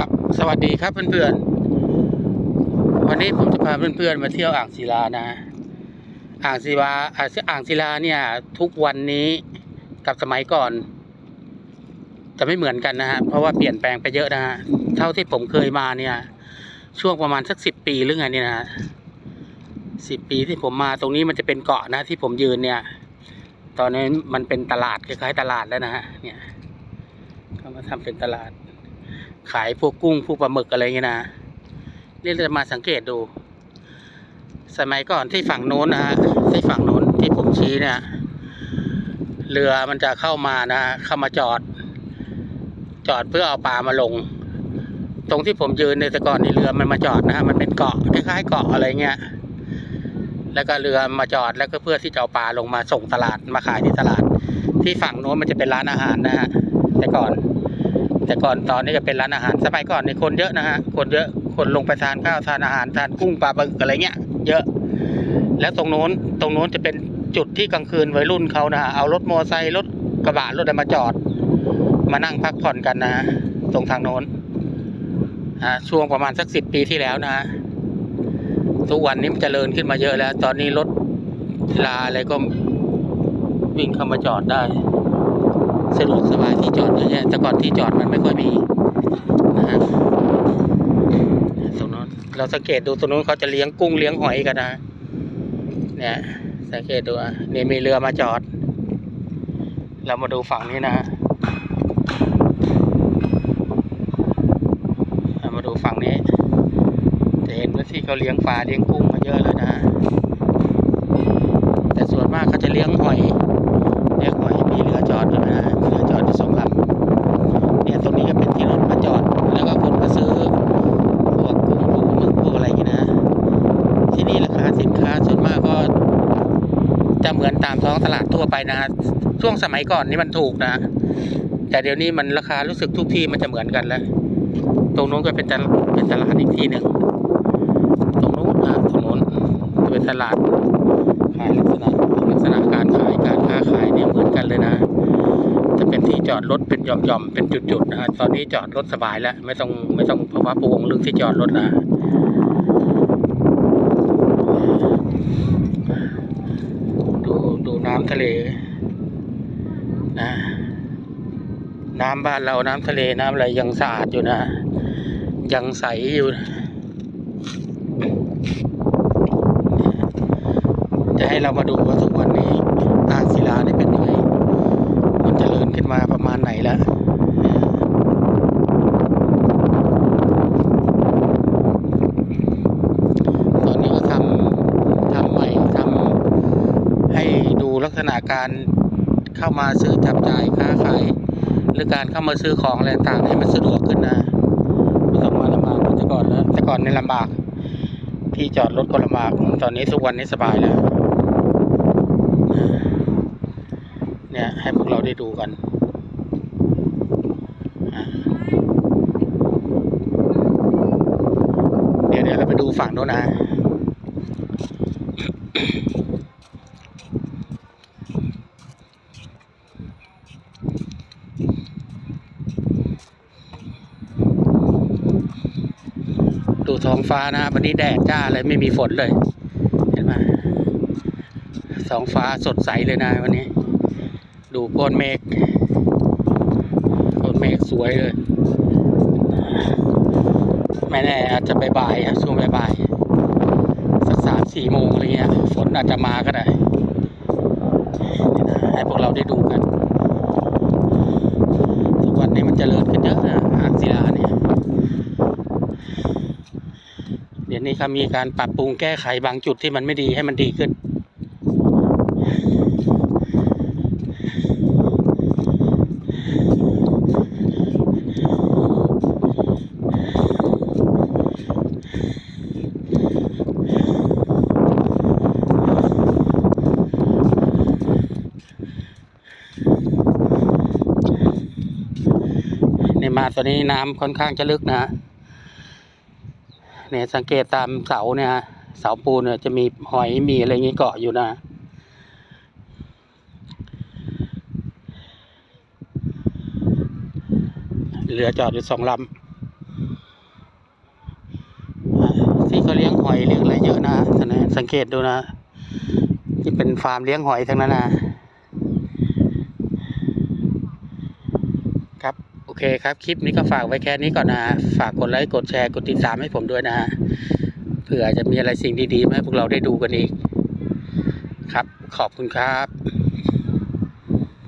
ครับ สวัสดีครับเพื่อนๆ วันนี้ผมจะพาเพื่อนๆมาเที่ยวอ่างศิลานะ อ่างศิลาอ่างศิลาเนี่ย ทุกวันนี้กับสมัยก่อน จะไม่เหมือนกันนะฮะ เพราะว่าเปลี่ยนแปลงไปเยอะนะฮะ เท่าที่ผมเคยมาเนี่ย ช่วงประมาณสักสิบปีหรือไงเนี่ยนะสิบปีที่ผมมาตรงนี้มันจะเป็นเกาะนะที่ผมยืนเนี่ย ตอนนี้มันเป็นตลาดคล้ายๆตลาดแล้วนะฮะ เนี่ยเขามาทำเป็นตลาด ขายพวกกุ้งพวกปลาหมึกอะไรเงี้ยนะนี่เราจะมาสังเกตดู สมัยก่อนที่ฝั่งโน้นนะฮะที่ฝั่งโน้นที่ผมชี้เนี่ยเรือมันจะเข้ามานะเข้ามาจอด จอดเพื่อเอาปลามาลง ตรงที่ผมยืนในแต่ก่อนในเรือมันมาจอดนะฮะมันเป็นเกาะคล้ายๆเกาะอะไรเงี้ยแล้วก็เรือมาจอดแล้วก็เพื่อที่จะเอาปลาลงมาส่งตลาดมาขายที่ตลาด ที่ฝั่งโน้นมันจะเป็นร้านอาหารนะฮะแต่ก่อน ก่อนตอนนี้จะเป็นร้านอาหารสมัยก่อนในคนเยอะนะฮะคนเยอะคนลงไปทานข้าวทานอาหารทานกุ้งปลาบึกอะไรเงี้ย เยอะ แล้วตรงโน้นตรงโน้นจะเป็นจุดที่กลางคืนวัยรุ่นเขานะฮะเอารถมอไซค์รถกระบะรถอะไรมาจอด มานั่งพักผ่อนกันนะตรงทางโน้นอ่าช่วงประมาณสักสิบปีที่แล้วนะฮะทุกวันนี้มันเจริญขึ้นมาเยอะแล้ว ตอนนี้รถลาอะไรก็วิ่งเข้ามาจอดได้ สะดวกสบายที่จอดเยอะแยะแต่ก่อนที่จอดมันไม่ค่อยมีนะฮะตรงนู้นเราสังเกตดูตรงนู้นเขาจะเลี้ยงกุ้งเลี้ยงหอยกันนะเนี่ยสังเกตดูอะนี่มีเรือมาจอด เรามาดูฝั่งนี้นะฮะมาดูฝั่งนี้จะเห็นว่าที่เขาเลี้ยงปลาเลี้ยงกุ้งมาเยอะแล้วนะแต่ส่วนมากเขาจะเลี้ยงหอย เลี้ยงหอยมีเรือจอดด้วยนะฮะมีเรือจอดอยู่สองลำเนี่ยตรงนี้ก็เป็นที่รถมาจอด แล้วก็คนมาซื้อพวกกุ้งพวกหมึกพวกอะไรอย่างเงี้ยนะ ที่นี่ราคาสินค้าส่วนมากก็ จะเหมือนตามท้องตลาดทั่วไปนะฮะช่วงสมัยก่อนนี่มันถูกนะแต่เดี๋ยวนี้มันราคารู้สึกทุกที่มันจะเหมือนกันแล้วตรงนู้นก็เป็นตลาดเป็นตลาดอีกที่หนึ่งตรงนู้นอะตรงนู้นจะเป็นตลาดขายลักษณะลักษณะการขายการค้าขายเนี่ยเหมือนกันเลยนะจะเป็นที่จอดรถเป็นหย่อมๆเป็นจุดๆนะฮะตอนนี้จอดรถสบายแล้ว ไม่ต้องไม่ต้องภาวะพะวงเรื่องที่จอดรถนะ น้ำทะเลนะน้ำบ้านเราน้ำทะเลน้ำอะไรยังสะอาดอยู่นะ ยังใสอยู่นะจะให้เรามาดูว่าทุกวันนี้อ่างศิลานี่เป็นยังไงมันเจริญขึ้นมาประมาณไหนแล้ว ตอนนี้ก็ทำทำใหม่ทำให้ดู ลักษณะการเข้ามาซื้อจับจ่ายค้าขายหรือการเข้ามาซื้อของอะไรต่างให้มันสะดวกขึ้นนะไม่ต้องมาลำบากเหมือนแต่ก่อนแล้วแต่ก่อนนี่ลำบาก ที่จอดรถก็ลำบากตอนนี้ทุกวันนี้สบายแล้วเนี่ยให้พวกเราได้ดูกันเดี๋ยวเดี๋ยวเราไปดูฝั่งโน้นนะ ท้องฟ้านะวันนี้แดดจ้าเลยไม่มีฝนเลย เห็นไหมท้องฟ้าสดใสเลยนะวันนี้ ดูก้อนเมฆก้อนเมฆสวยเลยไม่แน่อาจจะบ่ายๆอะช่วงบ่ายๆสักสามสี่โมงอะไรเงี้ยฝนอาจจะมาก็ได้นี่นะให้พวกเราได้ดูกันทุกวันนี้มันจเจริญขึ้นเยอะนะอ่างศิลาเนี่ย เดี๋ยวนี้เขามีการปรับปรุงแก้ไขบางจุดที่มันไม่ดีให้มันดีขึ้นเนี่ยมาตอนนี้น้ำค่อนข้างจะลึกนะ เนี่ยสังเกตตามเสาเนี่ยฮะเสาปูนเนี่ยจะมีหอยมีอะไรเงี้เกาะอยู่นะเหลือจอดอยู่สองลำที่เขาเลี้ยงหอยเลี้ยงอะไรเยอะนะสังเกตดูนะที่เป็นฟาร์มเลี้ยงหอยทั้งนั้นนะครับ เคครับ คลิปนี้ก็ฝากไว้แค่นี้ก่อนนะฮะ ฝากกดไลค์กดแชร์กดติดตามให้ผมด้วยนะฮะ เผื่อจะมีอะไรสิ่งดีๆมาให้พวกเราได้ดูกันอีก ครับ ขอบคุณครับ